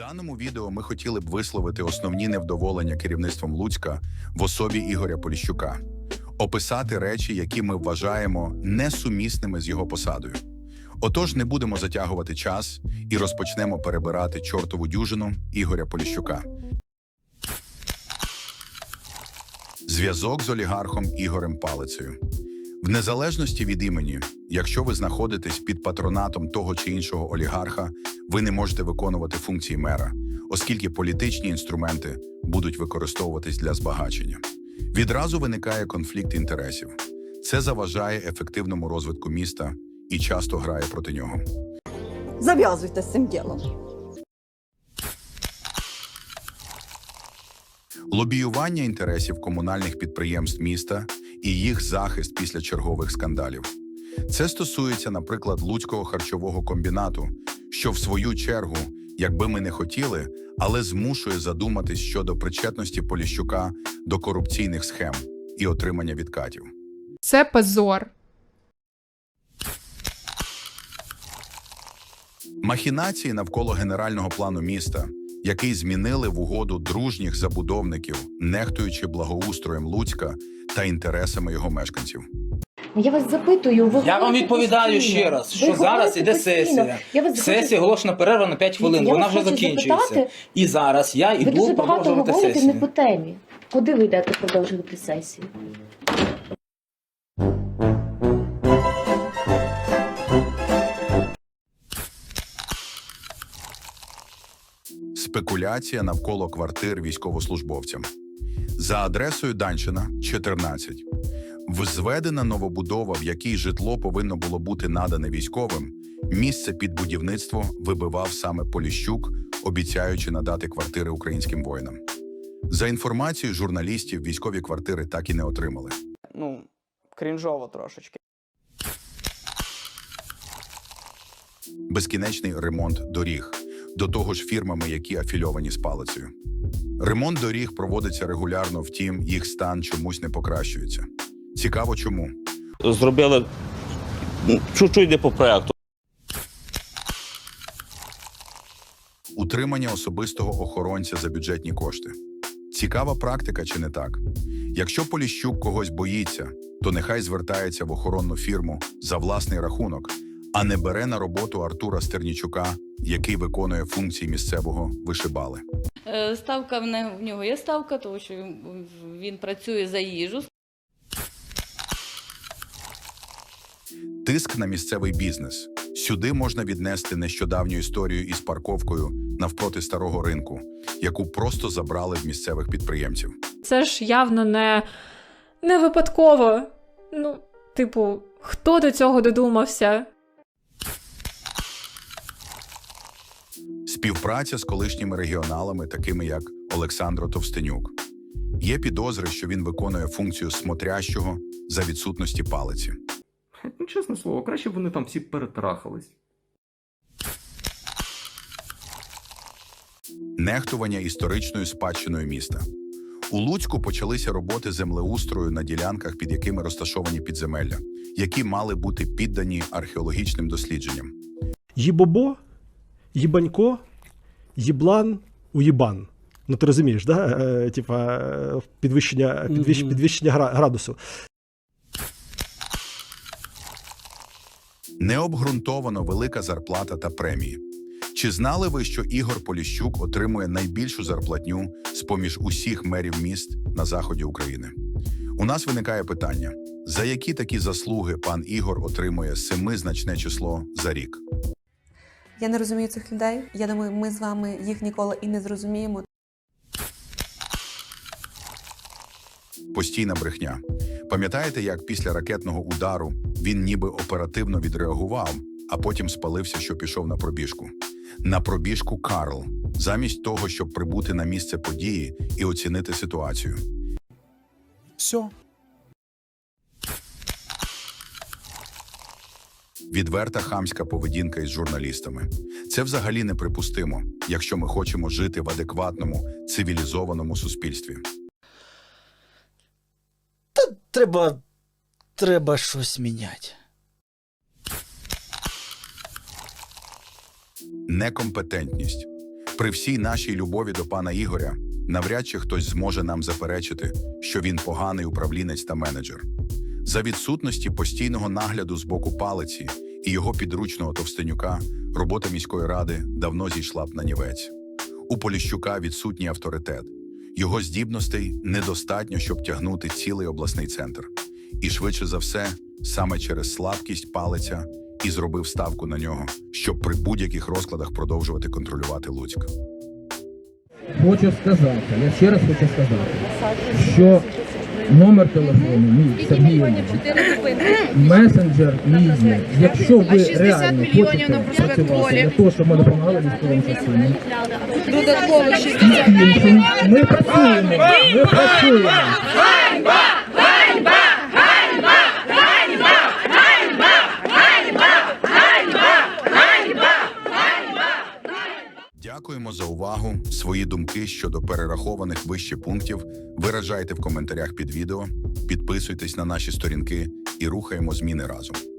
даному відео ми хотіли б висловити основні невдоволення керівництвом Луцька в особі Ігоря Поліщука, описати речі, які ми вважаємо несумісними з його посадою. Отож, не будемо затягувати час і розпочнемо перебирати чортову дюжину Ігоря Поліщука. Зв'язок з олігархом Ігорем Палицею. В незалежності від імені, якщо ви знаходитесь під патронатом того чи іншого олігарха, ви не можете виконувати функції мера, оскільки політичні інструменти будуть використовуватись для збагачення. Відразу виникає конфлікт інтересів. Це заважає ефективному розвитку міста і часто грає проти нього. Зав'язуйте з цим ділом. Лобіювання інтересів комунальних підприємств міста і їх захист після чергових скандалів. Це стосується, наприклад, Луцького харчового комбінату, що в свою чергу, якби ми не хотіли, але змушує задуматись щодо причетності Поліщука до корупційних схем і отримання відкатів. Це позор. Махінації навколо генерального плану міста, який змінили в угоду дружніх забудовників, нехтуючи благоустроєм Луцька та інтересами його мешканців. Я вас запитую, ви Я вам говорите відповідаю постійно. ще раз, Ви що зараз говорите іде постійно. сесія. Я вас Сесія оголошена перерва на 5 хвилин, Я вона вас вже хочу закінчується. запитати, І зараз я Ви йду дуже багато продовжувати говорите сесію. не по темі. Куди ви йдете продовжувати сесію? Спекуляція навколо квартир військовослужбовцям. За адресою Данщина, 14. Взведена новобудова, в якій житло повинно було бути надане військовим, місце під будівництво вибивав саме Поліщук, обіцяючи надати квартири українським воїнам. За інформацією журналістів, військові квартири так і не отримали. ну, крінжово трошечки. безкінечний ремонт доріг, до того ж фірмами, які афільовані з палицею. Ремонт доріг проводиться регулярно, втім, їх стан чомусь не покращується. Цікаво, чому. зробили чуть-чуть не по проекту. Утримання особистого охоронця за бюджетні кошти. Цікава практика чи не так? Якщо Поліщук когось боїться, то нехай звертається в охоронну фірму за власний рахунок, а не бере на роботу Артура Стернічука, який виконує функції місцевого вишибали. Е, Ставка в нього є ставка, тому що він працює за їжу. Тиск на місцевий бізнес. Сюди можна віднести нещодавню історію із парковкою навпроти старого ринку, яку просто забрали в місцевих підприємців. Це ж явно не, не випадково. Ну, типу, хто до цього додумався? Співпраця з колишніми регіоналами, такими як Олександро Товстенюк. Є підозри, що він виконує функцію смотрящого за відсутності палиці. Ну, чесне слово, краще б вони там всі перетрахались. Нехтування історичною спадщиною міста. У Луцьку почалися роботи землеустрою на ділянках, під якими розташовані підземелля, які мали бути піддані археологічним дослідженням. Їбобо, їбанько, їблан, уїбан. Ну, ти розумієш, да? Е, Типа е, підвищення, підвищення градусу. Необґрунтовано велика зарплата та премії. Чи знали ви, що Ігор Поліщук отримує найбільшу зарплатню з поміж усіх мерів міст на заході України? У нас виникає питання: за які такі заслуги пан Ігор отримує семизначне число за рік? Я не розумію цих людей. Я думаю, ми з вами їх ніколи і не зрозуміємо. Постійна брехня. Пам'ятаєте, як після ракетного удару він ніби оперативно відреагував, а потім спалився, що пішов на пробіжку? На пробіжку Карл, замість того, щоб прибути на місце події і оцінити ситуацію. Все. Відверта хамська поведінка із журналістами. Це взагалі неприпустимо, якщо ми хочемо жити в адекватному, цивілізованому суспільстві. Треба. Треба щось міняти. Некомпетентність. При всій нашій любові до пана Ігоря, навряд чи хтось зможе нам заперечити, що він поганий управлінець та менеджер. За відсутності постійного нагляду з боку палиці і його підручного товстенюка робота міської ради давно зійшла б на нівець. У Поліщука відсутній авторитет. Його здібностей недостатньо, щоб тягнути цілий обласний центр. І швидше за все, саме через слабкість палиця і зробив ставку на нього, щоб при будь-яких розкладах продовжувати контролювати Луцьк. Хочу сказати, я ще раз хочу сказати, що номер телефону мій Сергіївна, месенджер мій є. Якщо ви реально хочете працювати для того, щоб ми допомагали військовим частинам, Додатково і іншим, ми працюємо, ми працюємо. Дякуємо Свої думки щодо перерахованих вище пунктів виражайте в коментарях під відео, підписуйтесь на наші сторінки і рухаємо зміни разом.